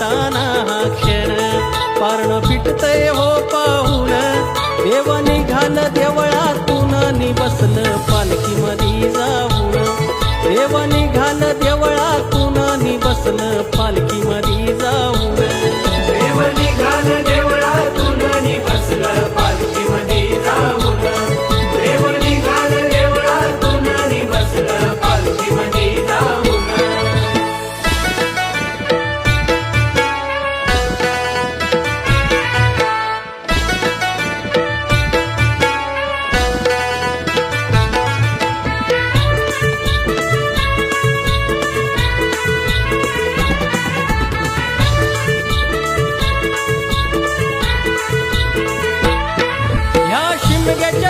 वाटाना हा क्षण. पारण पिटतय हो पाहून. देव निघाल देवळातून नि बसल पालखी मधी जाऊन. देव निघाल देवळातून me.